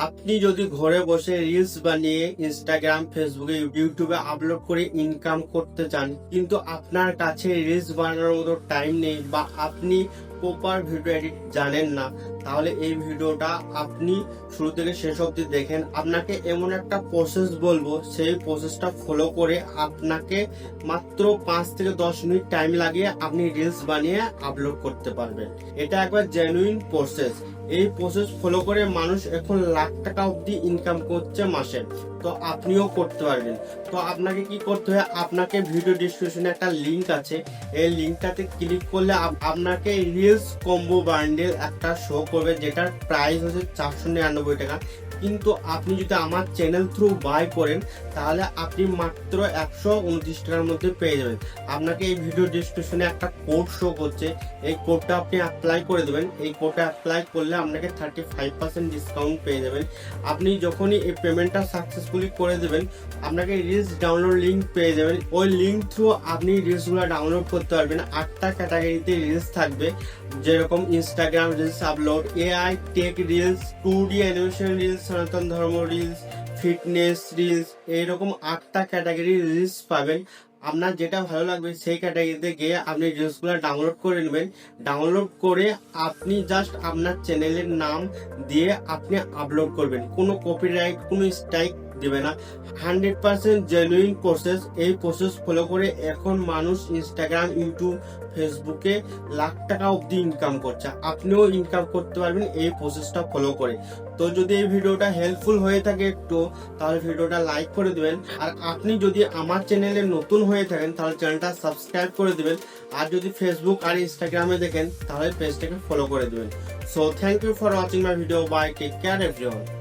আপনি যদি ঘরে বসে রিলস বানিয়ে ইনস্টাগ্রাম ফেসবুকে ইউটিউবে আপলোড করে ইনকাম করতে চান, কিন্তু আপনার কাছে রিলস বানানোর মতো টাইম নেই বা আপনি প্রপার ভিডিও এডিট জানেন না তাহলে এই ভিডিওটা আপনি শুরু থেকে শেষ অবধি দেখেন। আপনাকে এমন একটা প্রসেস বলব, সেই প্রসেসটা ফলো করে আপনাকে মাত্র পাঁচ থেকে দশ মিনিট টাইম লাগিয়ে আপনি রিলস বানিয়ে আপলোড করতে পারবেন। এটা একবার জেনুইন প্রসেস এই প্রসেস ফলো করে মানুষ এখন লাখ টাকা অবধি ইনকাম করছে মাসে। তো আপনিও করতে পারবেন। তো আপনাকে কি করতে হয়, আপনাকে ভিডিও ডিসক্রিপশনে একটা লিংক আছে। এই লিঙ্কটাতে ক্লিক করলে আপনাকে রিলস কম্বো বান্ডেল একটা শো করবে, যেটার প্রাইস হচ্ছে চারশো নিরানব্বই টাকা। কিন্তু আপনি যদি আমার চ্যানেল থ্রু বাই করেন, তাহলে আপনি মাত্র একশো উনত্রিশ টাকার মধ্যে পেয়ে যাবেন। আপনাকে এই ভিডিও ডিসক্রিপশনে একটা কোড শো করছে। এই কোডটা আপনি অ্যাপ্লাই করে দেবেন। এই কোডটা অ্যাপ্লাই করলে আপনাকে থার্টি ফাইভ পার্সেন্ট ডিসকাউন্ট পেয়ে যাবেন। আপনি যখনই এই পেমেন্টটা সাকসেসফুলি করে দেবেন, আপনাকে রিলস ডাউনলোড লিঙ্ক পেয়ে যাবেন। ওই লিঙ্ক থ্রু আপনি রিলসগুলো ডাউনলোড করতে পারবেন। আটটা ক্যাটাগরিতে রিলস থাকবে। যেরকম Instagram reels upload AI tech reels two D animation reels Sanatan Dharma reels fitness reels এইরকম আটটা ক্যাটাগরি রিলস পাবেন। আপনার যেটা ভালো লাগবে সেই ক্যাটাগরিতে গিয়ে আপনি রিলসগুলো ডাউনলোড করে নেবেন। ডাউনলোড করে আপনি জাস্ট আপনার চ্যানেলের নাম দিয়ে আপনি আপলোড করবেন। কোনো কপিরাইট কোনো স্ট্রাইক দিবে না। হান্ড্রেড পার্সেন্ট জেনুইন প্রসেস এই প্রসেস ফলো করে এখন মানুষ ইনস্টাগ্রাম ইউটিউব ফেসবুকে লাখ টাকা অবধি ইনকাম করছে। আপনিও ইনকাম করতে পারবেন এই প্রসেসটা ফলো করে। তো যদি এই ভিডিওটা হেল্পফুল হয়ে থাকে একটু, তাহলে ভিডিওটা লাইক করে দিবেন। আর আপনি যদি আমার চ্যানেলে নতুন হয়ে থাকেন, তাহলে চ্যানেলটা সাবস্ক্রাইব করে দিবেন। আর যদি ফেসবুক আর ইনস্টাগ্রামে দেখেন, তাহলে পেজটাকে ফলো করে দিবেন। So thank you for watching my video bye take care everyone